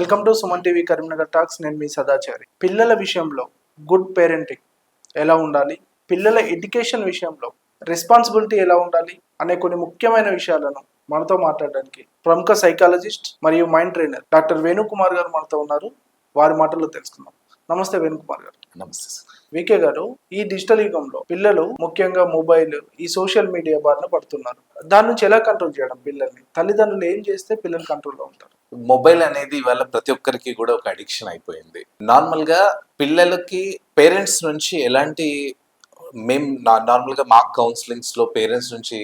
Welcome to Suman TV Karimnagar talks. నేను మీ సదాచారి. పిల్లల విషయంలో గుడ్ పేరెంటింగ్ ఎలా ఉండాలి? పిల్లల ఎడ్యుకేషన్ విషయంలో రెస్పాన్సిబిలిటీ ఎలా ఉండాలి? అనే కొన్ని ముఖ్యమైన విషయాలను మనతో మాట్లాడడానికి ప్రముఖ సైకాలజిస్ట్ మరియు మైండ్ ట్రైనర్ డాక్టర్ వేణుకుమార్ గారు మనతో ఉన్నారు. వారి మాటల్లో తెలుసుకుందాం. నమస్తే వేణుకుమార్ గారు. నమస్తే వికే గారు ఈ డిజిటల్ యుగంలో పిల్లలు ముఖ్యంగా మొబైల్ ఈ సోషల్ మీడియా బారిన పడుతున్నారు. దాని నుంచి ఎలా కంట్రోల్ చేయడం పిల్లల్ని? తల్లిదండ్రులు ఏం చేస్తే పిల్లలు కంట్రోల్లో ఉంటారు? మొబైల్ అనేది ఇవాళ ప్రతి ఒక్కరికి కూడా ఒక అడిక్షన్ అయిపోయింది. నార్మల్గా పిల్లలకి పేరెంట్స్ నుంచి ఎలాంటి మేము నార్మల్గా మా కౌన్సిలింగ్స్లో పేరెంట్స్ నుంచి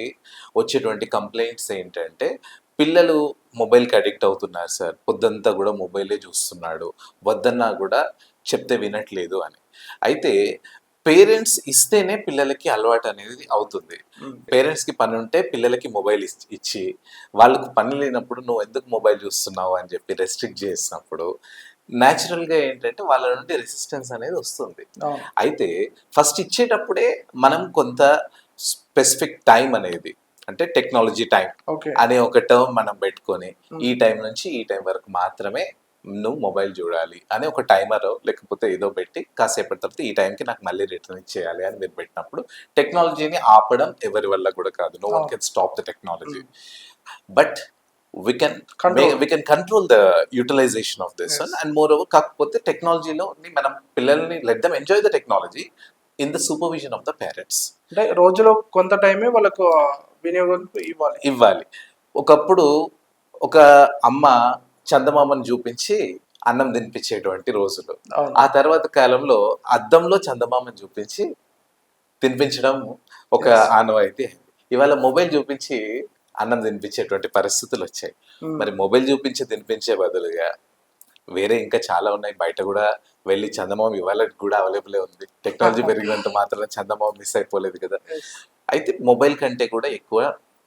వచ్చేటువంటి కంప్లైంట్స్ ఏంటంటే పిల్లలు మొబైల్కి అడిక్ట్ అవుతున్నారు సార్. పొద్దంతా కూడా మొబైలే చూస్తున్నాడు. వద్దన్నా కూడా చెప్తే వినట్లేదు అని. అయితే పేరెంట్స్ ఇస్తేనే పిల్లలకి అలవాటు అనేది అవుతుంది. పేరెంట్స్కి పని ఉంటే పిల్లలకి మొబైల్ ఇచ్- ఇచ్చి వాళ్ళకు పని లేనప్పుడు నువ్వు ఎందుకు మొబైల్ చూస్తున్నావు అని చెప్పి రెస్ట్రిక్ట్ చేసినప్పుడు natural గా ఏంటంటే వాళ్ళ నుండి రెసిస్టెన్స్ అనేది వస్తుంది. అయితే ఫస్ట్ ఇచ్చేటప్పుడే మనం కొంత స్పెసిఫిక్ టైం అనేది అంటే టెక్నాలజీ టైం అనే ఒక టర్మ్ మనం పెట్టుకొని. ఈ టైం నుంచి ఈ టైం వరకు మాత్రమే నువ్వు మొబైల్ చూడాలి అని ఒక టైమర్ లేకపోతే ఏదో పెట్టి కాసేపటి తర్వాత ఈ టైంకి నాకు మళ్ళీ రిటర్న్ ఇచ్చేయాలి అని మీరు పెట్టినప్పుడు టెక్నాలజీని ఆపడం ఎవరి వల్ల కూడా కాదు no one. Can stop the technology but we can. We can control the utilisation of this. And more over కాకపోతే టెక్నాలజీలో మనం పిల్లల్ని let them enjoy the technology in the supervision of the parents అంటే రోజులో కొంత టైమే వాళ్ళకు వినియోగం ఇవ్వాలి ఇవ్వాలి ఒకప్పుడు ఒక అమ్మ చందమామను చూపించి అన్నం తినిపించేటువంటి రోజులు. ఆ తర్వాత కాలంలో అద్దంలో చందమామను చూపించి తినిపించడం ఒక. ఆనవాయితీ అయింది. ఇవాళ మొబైల్ చూపించి అన్నం తినిపించేటువంటి పరిస్థితులు వచ్చాయి. ఉమ్. మరి మొబైల్ చూపించి తినిపించే బదులుగా వేరే ఇంకా చాలా ఉన్నాయి. బయట కూడా వెళ్ళి చందమామ ఇవాళ కూడా అవైలబుల్ ఉంది. టెక్నాలజీ పెరిగినంత మాత్రం చందమామ మిస్ అయిపోలేదు కదా. అయితే మొబైల్ కంటే కూడా ఎక్కువ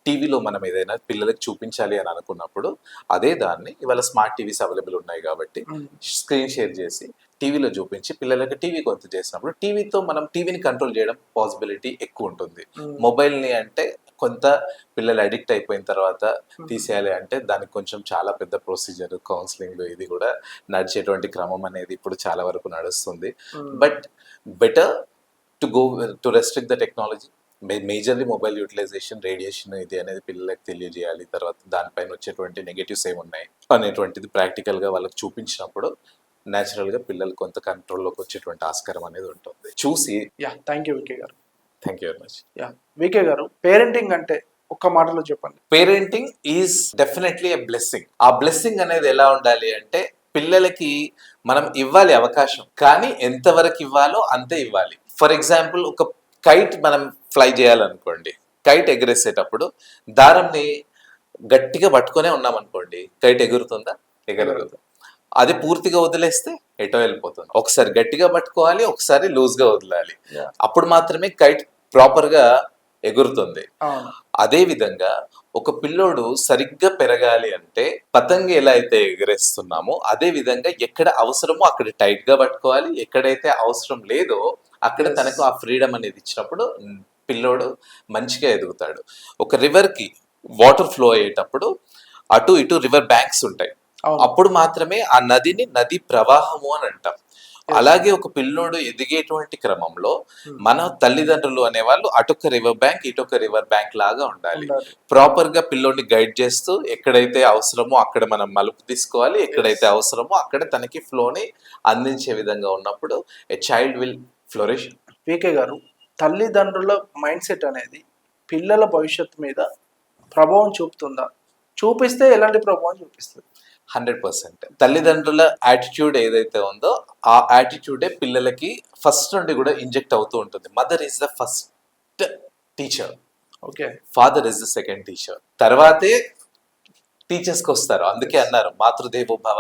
టీవీలో మనం ఏదైనా పిల్లలకు చూపించాలి అని అనుకున్నప్పుడు అదే దాన్ని ఇవాళ స్మార్ట్ టీవీస్ అవైలబుల్ ఉన్నాయి కాబట్టి. స్క్రీన్ షేర్ చేసి టీవీలో చూపించి పిల్లలకి టీవీ కొంత చేసినప్పుడు టీవీతో మనం టీవీని కంట్రోల్ చేయడం పాసిబిలిటీ ఎక్కువ ఉంటుంది. మొబైల్ని అంటే కొంత పిల్లలు అడిక్ట్ అయిపోయిన తర్వాత తీసేయాలి అంటే దానికి కొంచెం చాలా పెద్ద ప్రొసీజర్ కౌన్సిలింగ్ ఇది కూడా నడిచేటువంటి క్రమం అనేది ఇప్పుడు చాలా వరకు నడుస్తుంది. But better to go to restrict the technology majorly mobile utilisation radiation ఇది అనేది పిల్లలకు తెలియజేయాలి. తర్వాత దానిపైన వచ్చేటువంటి నెగటివ్స్ ఏమున్నాయి? అనేటువంటిది ప్రాక్టికల్గా వాళ్ళకి చూపించినప్పుడు న్యాచురల్గా పిల్లలు కొంత కంట్రోల్లోకి వచ్చేటువంటి ఆస్కారం అనేది ఉంటుంది. చూసి యా థ్యాంక్ యూ వికే గారు. Thank you very much yeah VK గారు పేరెంటింగ్ అంటే ఒక్క మాటలో చెప్పండి. Parenting is definitely a blessing ఆ బ్లెస్సింగ్ అనేది ఎలా ఉండాలి అంటే పిల్లలకి మనం ఇవ్వాలి అవకాశం. కానీ ఎంతవరకు ఇవ్వాలో అంతే ఇవ్వాలి. ఫర్ ఎగ్జాంపుల్ ఒక కైట్ మనం ఫ్లై చేయాలనుకోండి. కైట్ ఎగరేసేటప్పుడు దారంని గట్టిగా పట్టుకొనే ఉన్నాం అనుకోండి కైట్ ఎగురుతుందా? ఎగరదు. అది పూర్తిగా వదిలేస్తే ఎటో వెళ్ళిపోతుంది. ఒకసారి గట్టిగా పట్టుకోవాలి ఒకసారి లూజ్గా వదలాలి. అప్పుడు మాత్రమే కైట్ ప్రాపర్గా ఎగురుతుంది. అవును. అదే విధంగా ఒక పిల్లోడు సరిగ్గా పెరగాలి అంటే పతంగి ఎలా అయితే ఎగరేస్తున్నామో అదే విధంగా ఎక్కడ అవసరమో అక్కడ టైట్గా పట్టుకోవాలి. ఎక్కడైతే అవసరం లేదో అక్కడ. తనకు ఆ ఫ్రీడమ్ అనేది ఇచ్చినప్పుడు పిల్లోడు మంచిగా ఎదుగుతాడు. ఒక రివర్కి వాటర్ ఫ్లో అయ్యేటప్పుడు అటు ఇటు రివర్ బ్యాంక్స్ ఉంటాయి. అప్పుడు మాత్రమే ఆ నదిని నది ప్రవాహము అని అంటాం. అలాగే ఒక పిల్లోడు ఎదిగేటువంటి క్రమంలో. మన తల్లిదండ్రులు అనేవాళ్ళు అటొక రివర్ బ్యాంక్ ఇటొక రివర్ బ్యాంక్ లాగా ఉండాలి. ప్రాపర్గా పిల్లోడిని గైడ్ చేస్తూ ఎక్కడైతే అవసరమో అక్కడ మనం మలుపు తీసుకోవాలి. ఎక్కడైతే అవసరమో అక్కడ తనకి ఫ్లోని అందించే విధంగా ఉన్నప్పుడు a child will flourish. VK గారు తల్లిదండ్రుల మైండ్ సెట్ అనేది పిల్లల భవిష్యత్తు మీద ప్రభావం చూపుతుందా? చూపిస్తే ఎలాంటి ప్రభావం చూపిస్తుంది? Hundred percent. తల్లిదండ్రుల యాటిట్యూడ్ ఏదైతే ఉందో ఆ యాటిట్యూడే పిల్లలకి ఫస్ట్ నుండి కూడా ఇంజెక్ట్ అవుతూ ఉంటుంది. Mother is the first teacher. Okay. Father is the second teacher. తర్వాతే టీచర్స్కి వస్తారు. అందుకే అన్నారు మాతృదేవో భవ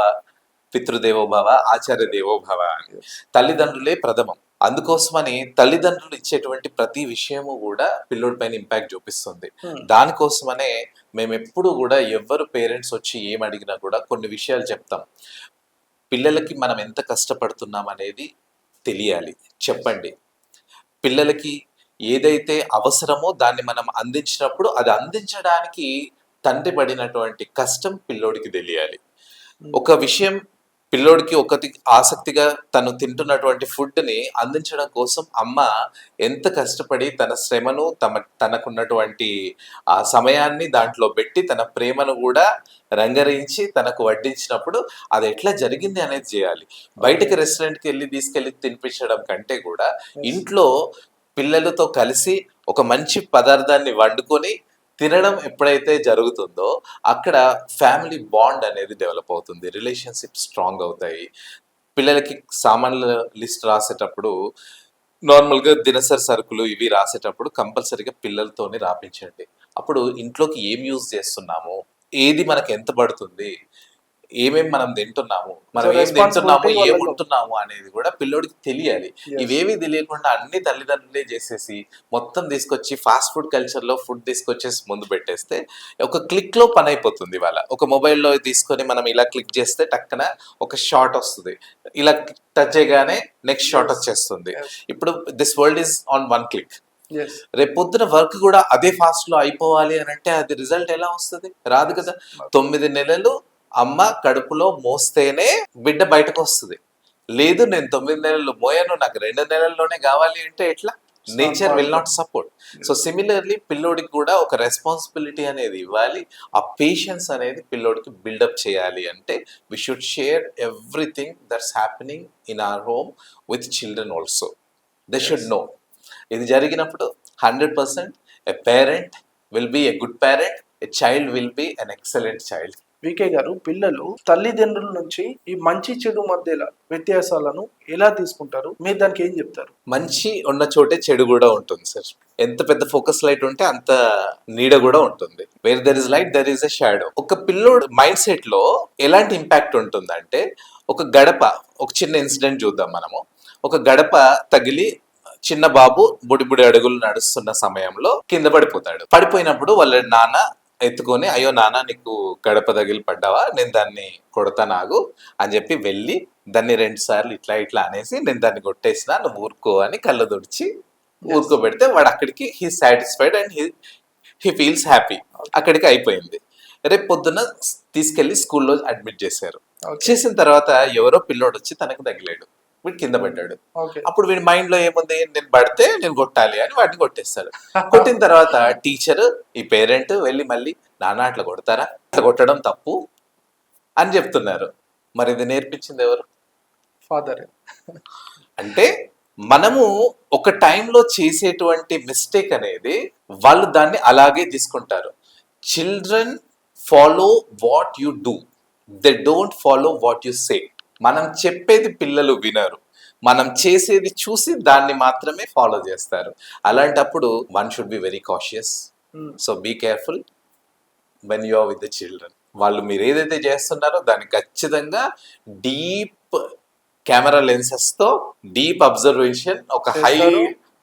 పితృదేవో భవ ఆచార్య దేవో భవ అని తల్లిదండ్రులే ప్రథమం. అందుకోసమని తల్లిదండ్రులు ఇచ్చేటువంటి ప్రతి విషయము కూడా పిల్లోడి పైన ఇంపాక్ట్ చూపిస్తుంది. Hmm. దానికోసమనే మేము ఎప్పుడు కూడా ఎవరు పేరెంట్స్ వచ్చి ఏం అడిగినా కూడా కొన్ని విషయాలు చెప్తాం. పిల్లలకి మనం ఎంత కష్టపడుతున్నాం అనేది తెలియాలి. చెప్పండి. పిల్లలకి ఏదైతే అవసరమో దాన్ని మనం అందించినప్పుడు అది అందించడానికి తండ్రి పడినటువంటి కష్టం పిల్లోడికి తెలియాలి. ఒక విషయం పిల్లోడికి ఒకటి ఆసక్తిగా తను తింటున్నటువంటి ఫుడ్ని అందించడం కోసం అమ్మ ఎంత కష్టపడి తన శ్రమను తమ తనకున్నటువంటి ఆ సమయాన్ని దాంట్లో పెట్టి తన ప్రేమను కూడా రంగరించి తనకు వడ్డించినప్పుడు అది ఎట్లా జరిగింది అనేది చేయాలి. బయటకి రెస్టారెంట్కి వెళ్ళి తీసుకెళ్ళి తినిపించడం కంటే కూడా ఇంట్లో పిల్లలతో కలిసి ఒక మంచి పదార్థాన్ని వండుకొని తినడం ఎప్పుడైతే జరుగుతుందో అక్కడ ఫ్యామిలీ బాండ్ అనేది డెవలప్ అవుతుంది. రిలేషన్షిప్ స్ట్రాంగ్ అవుతాయి. పిల్లలకి సామాన్ల లిస్ట్ రాసేటప్పుడు నార్మల్గా దినసరి సరుకులు ఇవి రాసేటప్పుడు కంపల్సరీగా పిల్లలతోనే రాపించండి. అప్పుడు ఇంట్లోకి ఏం యూజ్ చేస్తున్నాము? ఏది మనకు ఎంత పడుతుంది? ఏమేం మనం తింటున్నాము మనం ఏం తింటున్నాము responsibility ఏం వాళ్ళలో- ఉంటున్నాము అనేది కూడా పిల్లోడికి తెలియాలి. ఇవేవి తెలియకుండా అన్ని తల్లిదండ్రులే చేసేసి మొత్తం తీసుకొచ్చి ఫాస్ట్ ఫుడ్ కల్చర్లో ఫుడ్ తీసుకొచ్చేసి ముందు పెట్టేస్తే ఒక క్లిక్లో పని అయిపోతుంది వాళ్ళ ఒక మొబైల్లో తీసుకొని మనం ఇలా క్లిక్ చేస్తే టక్కన ఒక షార్ట్ వస్తుంది. ఇలా టచ్ చేయగానే నెక్స్ట్ షార్ట్ వచ్చేస్తుంది. ఇప్పుడు this world is on one click రేపు పొద్దున వర్క్ కూడా అదే ఫాస్ట్లో అయిపోవాలి అని అంటే అది రిజల్ట్ ఎలా వస్తుంది? రాదు కదా. తొమ్మిది నెలలు అమ్మ కడుపులో మోస్తేనే బిడ్డ బయటకు వస్తుంది లేదు నేను తొమ్మిది నెలలు మోయాను నాకు రెండు నెలల్లోనే కావాలి అంటే ఎట్లా? Nature will not support. So similarly పిల్లోడికి కూడా ఒక రెస్పాన్సిబిలిటీ అనేది ఇవ్వాలి. ఆ పేషెన్స్ అనేది పిల్లోడికి బిల్డప్ చేయాలి అంటే we should share everything that's happening in our home with children also they should know ఇది జరిగినప్పుడు hundred percent a parent will be a good parent a child will be an excellent child VK garu పిల్లలు తల్లిదండ్రుల నుంచి ఈ మంచి చెడు మధ్యలో వ్యత్యాసాలను ఎలా తీసుకుంటారు? మీరు దానికి ఏం చెప్తారు? మంచి ఉన్న చోటే చెడు కూడా ఉంటుంది సార్. ఎంత పెద్ద ఫోకస్ లైట్ ఉంటే అంత నీడ కూడా ఉంటుంది. Where there is light there is a shadow ఒక పిల్లోడు మైండ్ సెట్లో ఎలాంటి ఇంపాక్ట్ ఉంటుందంటే ఒక గడప ఒక చిన్న ఇన్సిడెంట్ చూద్దాం మనము. ఒక గడప తగిలి చిన్న బాబు బుడి బుడి అడుగులు నడుస్తున్న సమయంలో కింద పడిపోతాడు. పడిపోయినప్పుడు వాళ్ళ నాన్న ఎత్తుకొని అయ్యో నాన్న నీకు గడప తగిలి పడ్డావా? నేను దాన్ని కొడతా నాగు అని చెప్పి వెళ్ళి దాన్ని రెండు సార్లు ఇట్లా ఇట్లా అనేసి నేను దాన్ని కొట్టేసిన నువ్వు ఊరుకో అని కళ్ళ తుడిచి ఊరుకోబెడితే వాడు అక్కడికి he satisfied and he he feels happy అక్కడికి అయిపోయింది. రేపు పొద్దున తీసుకెళ్ళి స్కూల్లో అడ్మిట్ చేశారు. చేసిన తర్వాత ఎవరో పిల్లోడు వచ్చి తనకు తగిలాడు. వీడు కింద పడ్డాడు. ఓకే అప్పుడు వీడి మైండ్లో ఏముంది? నేను పడితే నేను కొట్టాలి అని వాటిని కొట్టేస్తాడు. కొట్టిన తర్వాత టీచర్ ఈ పేరెంట్ వెళ్ళి మళ్ళీ నాన్న అట్లా కొడతారా? అట్లా కొట్టడం తప్పు అని చెప్తున్నారు. మరి ఇది నేర్పించింది ఎవరు? ఫాదర్ అంటే మనము ఒక టైంలో చేసేటువంటి మిస్టేక్ అనేది వాళ్ళు దాన్ని అలాగే తీసుకుంటారు. Children follow what you do. They don't follow what you say. మనం చెప్పేది పిల్లలు వినరు. మనం చేసేది చూసి దాన్ని మాత్రమే ఫాలో చేస్తారు. అలాంటప్పుడు one should be very cautious so be careful when you are with the children వాళ్ళు మీరు ఏదైతే చేస్తున్నారో దాన్ని ఖచ్చితంగా డీప్ కెమెరా లెన్సెస్తో డీప్ అబ్జర్వేషన్ ఒక హై.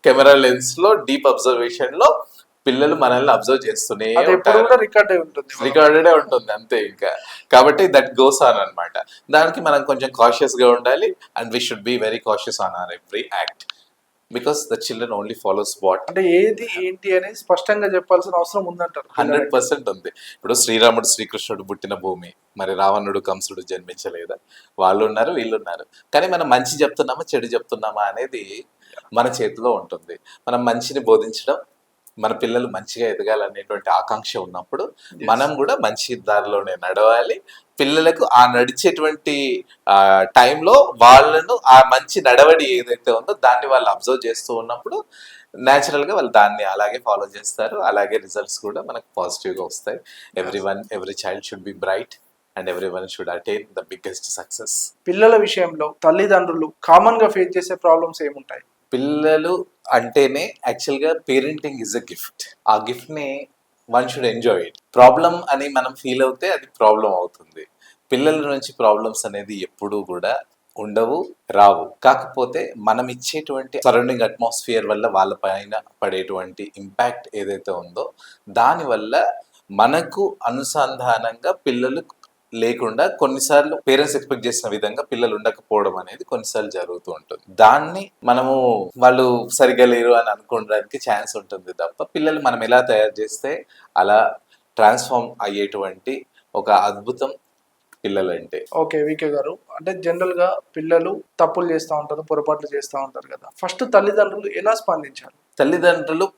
కెమెరా లెన్స్లో డీప్ అబ్జర్వేషన్లో పిల్లలు మనల్ని అబ్జర్వ్ చేస్తూనే రికార్డ్ ఉంటుంది. రికార్డెడే ఉంటుంది అంతే ఇంకా. కాబట్టి దట్ గోస్ ఆన్ అన్నమాట. దానికి మనం కొంచెం కాషియస్గా ఉండాలి and we should be very cautious on our every act because the children only follows what అంటే ఏది ఏంటి అనేది స్పష్టంగా చెప్పాల్సిన అవసరం ఉందంటారు హండ్రెడ్ పర్సెంట్ ఉంది. ఇప్పుడు శ్రీరాముడు శ్రీకృష్ణుడు పుట్టిన భూమి మరి రావణుడు కంసుడు జన్మించలేదా? వాళ్ళు ఉన్నారు వీళ్ళు ఉన్నారు కానీ మనం మంచి చెప్తున్నామా చెడు చెప్తున్నామా అనేది మన చేతిలో ఉంటుంది. మనం మంచిని బోధించడం మన పిల్లలు మంచిగా ఎదగాలనేటువంటి ఆకాంక్ష ఉన్నప్పుడు మనం కూడా మంచి దారిలోనే నడవాలి. పిల్లలకు ఆ నడిచేటువంటి టైంలో వాళ్ళను ఆ మంచి నడవడి ఏదైతే ఉందో దాన్ని వాళ్ళు అబ్జర్వ్ చేస్తూ ఉన్నప్పుడు న్యాచురల్గా వాళ్ళు దాన్ని అలాగే ఫాలో చేస్తారు. అలాగే రిజల్ట్స్ కూడా మనకు పాజిటివ్గా వస్తాయి. Every one every child should be bright and every one should attain the biggest success. పిల్లల విషయంలో తల్లిదండ్రులు కామన్గా ఫేస్ చేసే ప్రాబ్లమ్స్ ఏముంటాయి? పిల్లలు అంటేనే యాక్చువల్గా పేరెంటింగ్ ఇస్ అ గిఫ్ట్ ఆ గిఫ్ట్ని one should enjoy it problem అని మనం ఫీల్ అవుతే అది ప్రాబ్లం అవుతుంది. పిల్లల నుంచి ప్రాబ్లమ్స్ అనేది ఎప్పుడూ కూడా ఉండవు రావు. కాకపోతే మనం ఇచ్చేటువంటి సరౌండింగ్ అట్మాస్ఫియర్ వల్ల వాళ్ళపైన పడేటువంటి ఇంపాక్ట్ ఏదైతే ఉందో దానివల్ల మనకు అనుసంధానంగా పిల్లలు లేకుండా కొన్నిసార్లు పేరెంట్స్ ఎక్స్పెక్ట్ చేసిన విధంగా పిల్లలు ఉండకపోవడం అనేది కొన్నిసార్లు జరుగుతూ ఉంటుంది. దాన్ని మనము వాళ్ళు సరిగా లేరు అని అనుకోవడానికి ఛాన్స్ ఉంటుంది తప్ప పిల్లలు మనం ఎలా తయారు చేస్తే అలా ట్రాన్స్ఫార్మ్ అయ్యేటువంటి ఒక అద్భుతం పిల్లలంటే. ఓకే వికే గారు. అంటే జనరల్గా పిల్లలు తప్పులు చేస్తూ ఉంటారు పొరపాట్లు చేస్తూ ఉంటారు కదా. ఫస్ట్ తల్లిదండ్రులు ఎలా స్పందించాలి తల్లిదండ్రులు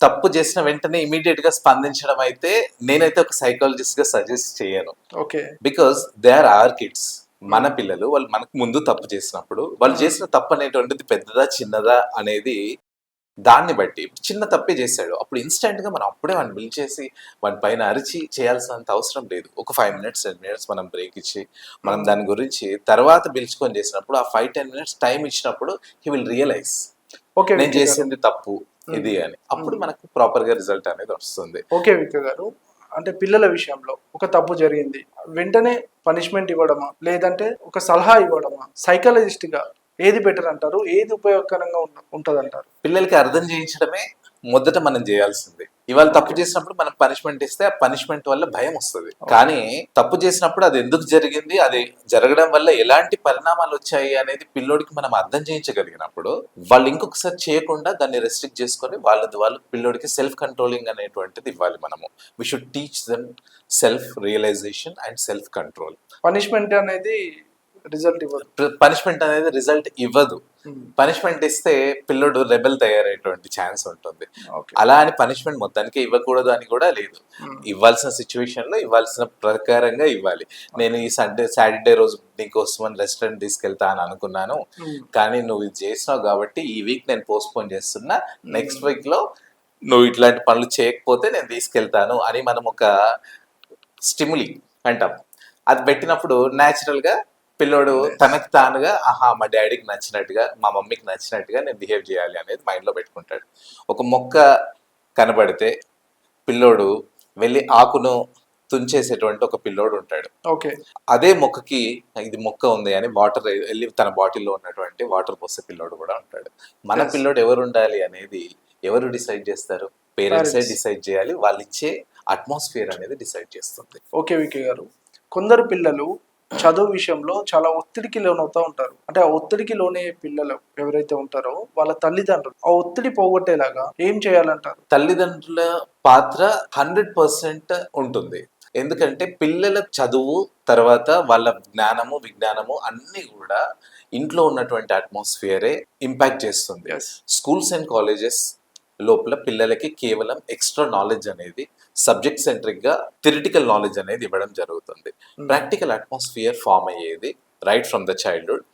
తప్పు చేసిన వెంటనే ఇమీడియట్గా స్పందించడం అయితే నేనైతే ఒక సైకాలజిస్ట్గా సజెస్ట్ చేయను. Okay. Because they are our kids మన పిల్లలు వాళ్ళు మనకు ముందు తప్పు చేసినప్పుడు వాళ్ళు చేసిన తప్పు అనేటువంటిది పెద్దదా చిన్నదా అనేది దాన్ని బట్టి చిన్న తప్పే చేశాడు. అప్పుడు ఇన్స్టెంట్గా మనం అప్పుడే వాడిని పిలిచేసి వాడి పైన అరిచి చేయాల్సినంత అవసరం లేదు. ఒక ఫైవ్ మినిట్స్ టెన్ మినిట్స్ మనం బ్రేక్ ఇచ్చి మనం దాని గురించి తర్వాత పిలుచుకొని చేసినప్పుడు ఆ ఫైవ్ టెన్ మినిట్స్ టైం ఇచ్చినప్పుడు హీ విల్ రియలైజ్ ఓకే. నేను. చేసింది తప్పు. ఇది అని. అప్పుడు మనకు ప్రాపర్గా రిజల్ట్ అనేది వస్తుంది. ఓకే వికే గారు. అంటే పిల్లల విషయంలో ఒక తప్పు జరిగింది. వెంటనే పనిష్మెంట్ ఇవ్వడమా? లేదంటే ఒక సలహా ఇవ్వడమా? సైకాలజిస్ట్గా ఏది బెటర్ అంటారు? ఏది ఉపయోగకరంగా ఉంటది అంటారు పిల్లలకి అర్థం చేయించడమే మొదట మనం చేయాల్సింది. ఇవాళ తప్పు చేసినప్పుడు మనం పనిష్మెంట్ ఇస్తే ఆ పనిష్మెంట్ వల్ల భయం వస్తుంది. కానీ తప్పు చేసినప్పుడు అది ఎందుకు జరిగింది అది జరగడం వల్ల ఎలాంటి పరిణామాలు వచ్చాయి అనేది పిల్లోడికి మనం అర్థం చేయించగలిగినప్పుడు వాళ్ళు ఇంకొకసారి చేయకుండా దాన్ని రెస్ట్రిక్ట్ చేసుకొని వాళ్ళది వాళ్ళు పిల్లోడికి సెల్ఫ్ కంట్రోలింగ్ అనేటువంటిది ఇవ్వాలి మనము. We should teach them self realisation and self control punishment అనేది రిజల్ట్ ఇవ్వదు. పనిష్మెంట్ అనేది రిజల్ట్ ఇవ్వదు. పనిష్మెంట్ ఇస్తే పిల్లోడు రెబెల్ తయారయ్యేటువంటి ఛాన్స్ ఉంటుంది. అలా అని పనిష్మెంట్ మొత్తానికి ఇవ్వకూడదు అని కూడా లేదు. ఇవ్వాల్సిన సిచ్యువేషన్లో ఇవ్వాల్సిన ప్రకారంగా ఇవ్వాలి. నేను ఈ సండే సాటర్డే రోజు నీకోసం అని రెస్టారెంట్ తీసుకెళ్తా అని అనుకున్నాను. కానీ నువ్వు ఇది చేసినావు కాబట్టి ఈ వీక్ నేను పోస్ట్పోన్ చేస్తున్నా. నెక్స్ట్ వీక్లో నువ్వు ఇట్లాంటి పనులు చేయకపోతే నేను తీసుకెళ్తాను అని మనం ఒక స్టిములి అంటాం. అది పెట్టినప్పుడు natural గా పిల్లోడు తనకు తానుగా ఆహా మా డాడీకి నచ్చినట్టుగా మా మమ్మీకి నచ్చినట్టుగా నేను బిహేవ్ చేయాలి అనేది మైండ్లో పెట్టుకుంటాడు. ఒక మొక్క కనబడితే పిల్లోడు వెళ్ళి ఆకును తుంచేసేటువంటి ఒక పిల్లోడు ఉంటాడు. ఓకే. అదే మొక్కకి ఇది మొక్క ఉంది అని వాటర్ వెళ్ళి తన బాటిల్లో ఉన్నటువంటి వాటర్ పోసే పిల్లోడు కూడా ఉంటాడు. మన. పిల్లోడు ఎవరు ఉండాలి అనేది ఎవరు డిసైడ్ చేస్తారు? పేరెంట్సే. డిసైడ్ చేయాలి. వాళ్ళు ఇచ్చే అట్మాస్ఫియర్ అనేది డిసైడ్ చేస్తుంది. ఓకే వికే గారు. కొందరు పిల్లలు చదువు విషయంలో చాలా ఒత్తిడికి లోనవుతూ ఉంటారు. అంటే ఆ ఒత్తిడికి లోనే పిల్లలు ఎవరైతే ఉంటారో వాళ్ళ తల్లిదండ్రులు ఆ ఒత్తిడి పోగొట్టేలాగా ఏం చేయాలంటారు? తల్లిదండ్రుల పాత్ర హండ్రెడ్ పర్సెంట్ ఉంటుంది. ఎందుకంటే పిల్లల చదువు తర్వాత వాళ్ళ జ్ఞానము విజ్ఞానము అన్నీ కూడా ఇంట్లో ఉన్నటువంటి అట్మాస్ఫియరే ఇంపాక్ట్ చేస్తుంది. స్కూల్స్ అండ్ కాలేజెస్ లోపల పిల్లలకి కేవలం ఎక్స్ట్రా నాలెడ్జ్ అనేది సబ్జెక్ట్ సెంట్రిక్గా థిరిటికల్ నాలెడ్జ్ అనేది ఇవ్వడం జరుగుతుంది. ప్రాక్టికల్ అట్మాస్ఫియర్ ఫామ్ అయ్యేది రైట్ ఫ్రమ్ ద చైల్డ్హుడ్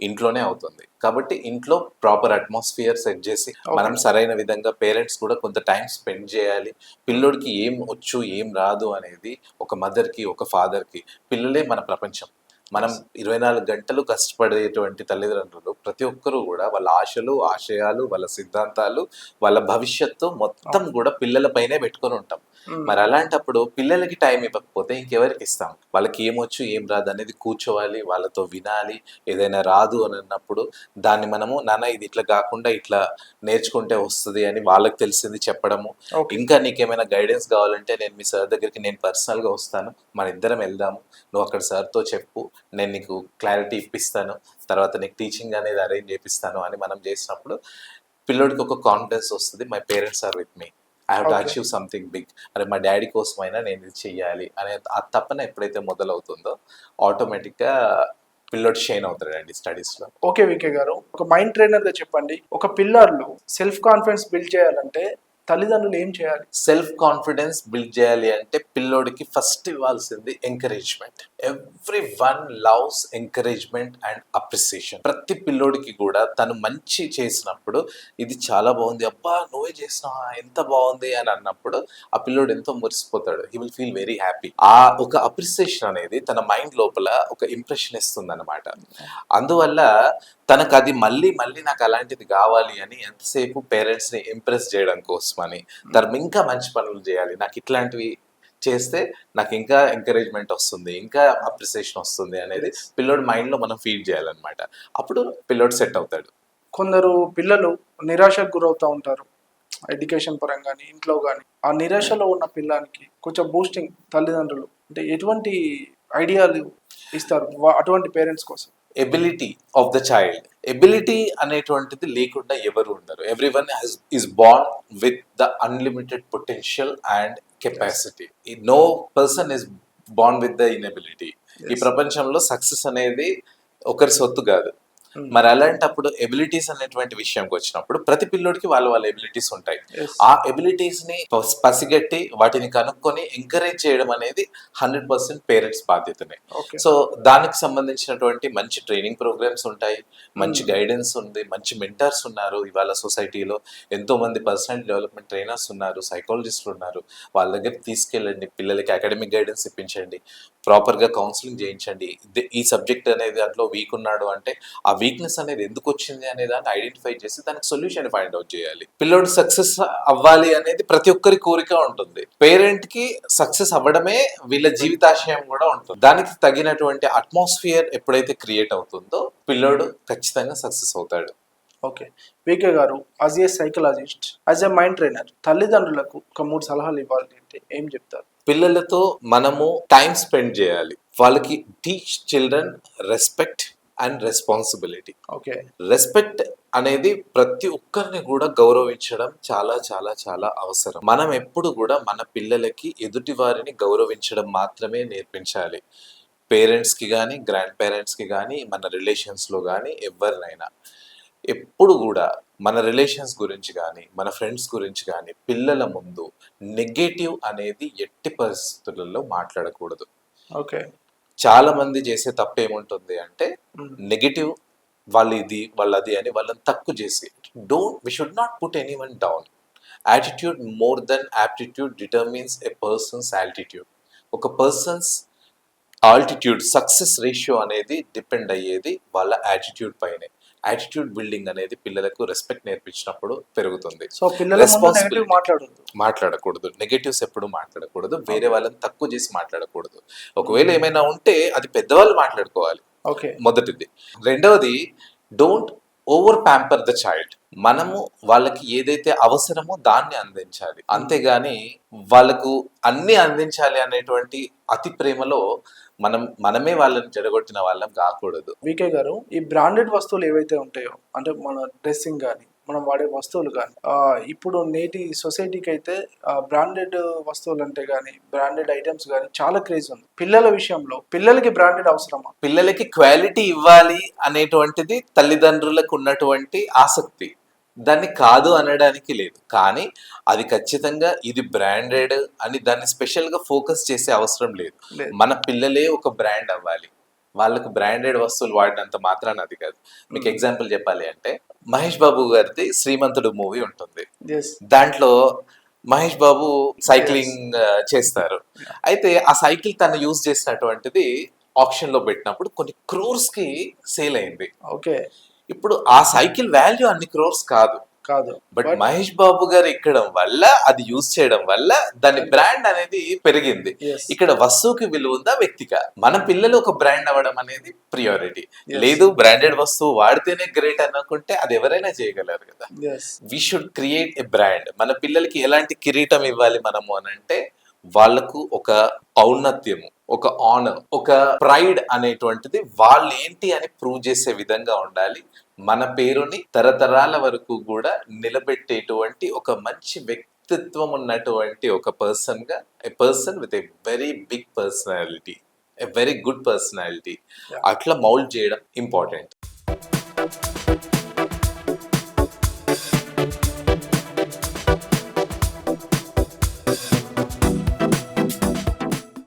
ఇంట్లోనే అవుతుంది. కాబట్టి ఇంట్లో ప్రాపర్ అట్మాస్ఫియర్ సెట్ చేసి మనం సరైన విధంగా పేరెంట్స్ కూడా కొంత టైం స్పెండ్ చేయాలి. పిల్లోడికి ఏం వచ్చు ఏం రాదు అనేది ఒక మదర్కి ఒక ఫాదర్కి పిల్లలే మన ప్రపంచం. మనం ఇరవై నాలుగు గంటలు కష్టపడేటువంటి తల్లిదండ్రులు ప్రతి ఒక్కరూ కూడా వాళ్ళ ఆశలు ఆశయాలు వాళ్ళ సిద్ధాంతాలు వాళ్ళ భవిష్యత్తు మొత్తం కూడా పిల్లలపైనే పెట్టుకొని ఉంటాం. మరి అలాంటప్పుడు పిల్లలకి టైం ఇవ్వకపోతే ఇంకెవరికి ఇస్తాం? వాళ్ళకి ఏమొచ్చు ఏం రాదు అనేది కూర్చోవాలి వాళ్ళతో వినాలి ఏదైనా రాదు అని అన్నప్పుడు దాన్ని మనము నాన్న ఇది ఇట్లా కాకుండా ఇట్లా నేర్చుకుంటే వస్తుంది అని వాళ్ళకి తెలిసింది చెప్పడము. ఇంకా నీకేమైనా గైడెన్స్ కావాలంటే నేను మీ సార్ దగ్గరికి నేను పర్సనల్గా వస్తాను. మన ఇద్దరం వెళ్దాము. నువ్వు అక్కడ సార్తో చెప్పు. నేను నీకు క్లారిటీ ఇప్పిస్తాను. తర్వాత నీకు టీచింగ్ అనేది అరేంజ్ చేపిస్తాను అని మనం చేసినప్పుడు పిల్లోడికి ఒక కాన్ఫిడెన్స్ వస్తుంది my parents are with me I have to. Achieve something big అరే మా డాడీ కోసమైనా నేను ఇది చెయ్యాలి. అనే ఆ తపన ఎప్పుడైతే మొదలవుతుందో ఆటోమేటిక్గా పిల్లోడు షైన్ అవుతాడండి స్టడీస్లో ఓకే వికే గారు. ఒక మైండ్ ట్రైనర్గా చెప్పండి. ఒక పిల్లర్లో సెల్ఫ్ కాన్ఫిడెన్స్ బిల్డ్ చేయాలంటే తల్లిదండ్రులు ఏం చేయాలి? సెల్ఫ్ కాన్ఫిడెన్స్ బిల్డ్ చేయాలి అంటే పిల్లోడికి ఫస్ట్ ఇవ్వాల్సింది encouragement every one loves encouragement and appreciation ప్రతి పిల్లోడికి కూడా తను మంచి చేసినప్పుడు ఇది చాలా బాగుంది అబ్బా నువ్వే చేసినా ఎంత బాగుంది? అని అన్నప్పుడు ఆ పిల్లోడు ఎంతో మురిసిపోతాడు. He will feel very happy ఆ ఒక అప్రిసియేషన్ అనేది తన మైండ్ లోపల ఒక ఇంప్రెషన్ ఇస్తుంది అనమాట అందువల్ల తనకు అది మళ్ళీ మళ్ళీ నాకు అలాంటిది కావాలి అని ఎంతసేపు పేరెంట్స్ని ఇంప్రెస్ చేయడం కోసమని తను ఇంకా మంచి పనులు చేయాలి. నాకు ఇట్లాంటివి చేస్తే నాకు ఇంకా ఎంకరేజ్మెంట్ వస్తుంది ఇంకా అప్రిసియేషన్ వస్తుంది అనేది పిల్లోడి మైండ్లో మనం ఫీడ్ చేయాలన్నమాట. అప్పుడు పిల్లోడు సెట్ అవుతాడు. కొందరు పిల్లలు నిరాశకు గురవుతూ ఉంటారు. ఎడ్యుకేషన్ పరంగా కానీ ఇంట్లో కానీ ఆ నిరాశలో ఉన్న పిల్లానికి కొంచెం బూస్టింగ్ తల్లిదండ్రులు అంటే ఎటువంటి ఐడియాలు ఇస్తారు అటువంటి పేరెంట్స్ కోసం? Ability of the child ability అనేటువంటిది లేకుండా ఎవరు ఉండరు. Every one is born with the unlimited potential and capacity no person is born with the inability ఈ ప్రపంచంలో సక్సెస్ అనేది ఒకరి సొత్తు కాదు. మరి అలాంటప్పుడు ఎబిలిటీస్ అనేటువంటి విషయంకి వచ్చినప్పుడు ప్రతి పిల్లోడికి వాళ్ళ వాళ్ళ ఎబిలిటీస్ ఉంటాయి. ఆ ఎబిలిటీస్ని పస్- పసిగట్టి వాటిని కనుక్కొని ఎంకరేజ్ చేయడం అనేది హండ్రెడ్ పర్సెంట్ పేరెంట్స్ బాధ్యతనే. సో దానికి సంబంధించినటువంటి మంచి ట్రైనింగ్ ప్రోగ్రామ్స్ ఉంటాయి. మంచి Hmm. గైడెన్స్ ఉంది. మంచి మెంటర్స్ ఉన్నారు ఇవాళ సొసైటీలో ఎంతో మంది పర్సనల్ డెవలప్మెంట్ ట్రైనర్స్ ఉన్నారు సైకాలజిస్టులు ఉన్నారు. వాళ్ళ దగ్గరికి తీసుకెళ్ళండి. పిల్లలకి అకాడమిక్ గైడెన్స్ ఇప్పించండి. ప్రాపర్గా కౌన్సిలింగ్ చేయించండి. ఈ సబ్జెక్ట్ అనేది దాంట్లో వీక్ ఉన్నాడు అంటే ఆ వీక్నెస్ అనేది ఎందుకు వచ్చింది అనే దాన్ని ఐడెంటిఫై చేసి దానికి సొల్యూషన్ ఫైండ్ అవుట్ చేయాలి. పిల్లోడు సక్సెస్ అవ్వాలి అనేది ప్రతి ఒక్కరి కోరిక ఉంటుంది. పేరెంట్కి సక్సెస్ అవ్వడమే వీళ్ళ జీవితాశయం కూడా ఉంటుంది. దానికి తగినటువంటి అట్మాస్ఫియర్ ఎప్పుడైతే క్రియేట్ అవుతుందో పిల్లోడు ఖచ్చితంగా సక్సెస్ అవుతాడు. Okay VK garu as a psychologist as a mind trainer తల్లిదండ్రులకు ఒక మూడు సలహాలు ఇవ్వాలి అంటే ఏం చెప్తారు? పిల్లలతో మనము టైం స్పెండ్ చేయాలి. వాళ్ళకి teach children respect and responsibility okay respect అనేది ప్రతి ఒక్కరిని కూడా గౌరవించడం చాలా చాలా చాలా అవసరం. మనం ఎప్పుడు కూడా మన పిల్లలకి ఎదుటి వారిని గౌరవించడం మాత్రమే నేర్పించాలి. పేరెంట్స్కి కానీ గ్రాండ్ పేరెంట్స్కి కానీ మన రిలేషన్స్లో కానీ ఎవరినైనా. ఎప్పుడు కూడా మన రిలేషన్స్ గురించి కానీ మన ఫ్రెండ్స్ గురించి కానీ పిల్లల ముందు నెగటివ్ అనేది ఎట్టి పరిస్థితులలో మాట్లాడకూడదు. ఓకే చాలా మంది చేసే తప్పు ఏముంటుంది అంటే. నెగిటివ్ వాళ్ళు ఇది వాళ్ళు అది అని వాళ్ళని తక్కువ చేసి. Don't we should not put any one down attitude more than aptitude determines a person's altitude ఒక పర్సన్స్ ఆల్టిట్యూడ్ సక్సెస్ రేషియో అనేది డిపెండ్ అయ్యేది వాళ్ళ యాటిట్యూడ్ పైనే. యాటిట్యూడ్ బిల్డింగ్ అనేది పిల్లలకు రెస్పెక్ట్ నేర్పించినప్పుడు పెరుగుతుంది. సో పిల్లల మాట్లాడొద్దు. మాట్లాడకూడదు. నెగటివ్స్ ఎప్పుడు మాట్లాడకూడదు. వేరే వాళ్ళని తక్కువ చేసి మాట్లాడకూడదు. ఒకవేళ ఏమైనా ఉంటే అది పెద్దవాళ్ళు మాట్లాడుకోవాలి. ఓకే మొదటిది. రెండవది don't over pamper the child. మనము వాళ్ళకి ఏదైతే అవసరమో దాన్ని అందించాలి. అంతేగాని వాళ్ళకు అన్ని అందించాలి అనేటువంటి అతి ప్రేమలో మనం మనమే వాళ్ళని జడగొట్టిన వాళ్ళం కాకూడదు. వికే గారు ఈ బ్రాండెడ్ వస్తువులు ఏవైతే ఉంటాయో అంటే మన డ్రెస్సింగ్ కానీ మనం వాడే వస్తువులు కానీ ఇప్పుడు నేటి సొసైటీకి అయితే బ్రాండెడ్ వస్తువులు అంటే కానీ బ్రాండెడ్ ఐటమ్స్ కానీ చాలా క్రేజ్ ఉంది. పిల్లల విషయంలో పిల్లలకి బ్రాండెడ్ అవసరమా? పిల్లలకి క్వాలిటీ ఇవ్వాలి అనేటువంటిది తల్లిదండ్రులకు ఉన్నటువంటి ఆసక్తి. దాన్ని కాదు అనడానికి లేదు. కానీ అది ఖచ్చితంగా ఇది బ్రాండెడ్ అని దాన్ని స్పెషల్గా ఫోకస్ చేసే అవసరం లేదు. మన పిల్లలే ఒక బ్రాండ్ అవ్వాలి. వాళ్ళకు బ్రాండెడ్ వస్తువులు వాడినంత మాత్రాన అది కాదు. మీకు ఎగ్జాంపుల్ చెప్పాలి అంటే మహేష్ బాబు గారిది శ్రీమంతుడు మూవీ ఉంటుంది. దాంట్లో మహేష్ బాబు సైక్లింగ్ ఆ, చేస్తారు. అయితే ఆ సైకిల్ తను యూజ్ చేసినటువంటిది ఆప్షన్లో పెట్టినప్పుడు కొన్ని క్రోర్స్కి సేల్ అయింది. ఓకే ఇప్పుడు ఆ సైకిల్ వాల్యూ అన్ని క్రోర్స్ కాదు. కాదు. బట్ మహేష్ బాబు గారు ఎక్కడం వల్ల అది యూజ్ చేయడం వల్ల దాని బ్రాండ్ అనేది పెరిగింది. ఇక్కడ వస్తువుకి విలువ ఉందా వ్యక్తిగా మన పిల్లలు ఒక బ్రాండ్ అవ్వడం అనేది ప్రియారిటీ. లేదు బ్రాండెడ్ వస్తువు వాడితేనే గ్రేట్ అనుకుంటే అది ఎవరైనా చేయగలరు కదా. We should create a brand మన పిల్లలకి ఎలాంటి కిరీటం ఇవ్వాలి మనము అని అంటే వాళ్ళకు ఒక ఔన్నత్యము. ఒక ఆనర్ ఒక ప్రైడ్ అనేటువంటిది వాళ్ళు ఏంటి అని ప్రూవ్ చేసే విధంగా ఉండాలి. మన పేరుని తరతరాల వరకు కూడా నిలబెట్టేటువంటి ఒక మంచి వ్యక్తిత్వం ఉన్నటువంటి ఒక పర్సన్గా a person with a very big personality a very good personality. అట్లా మౌల్డ్ చేయడం ఇంపార్టెంట్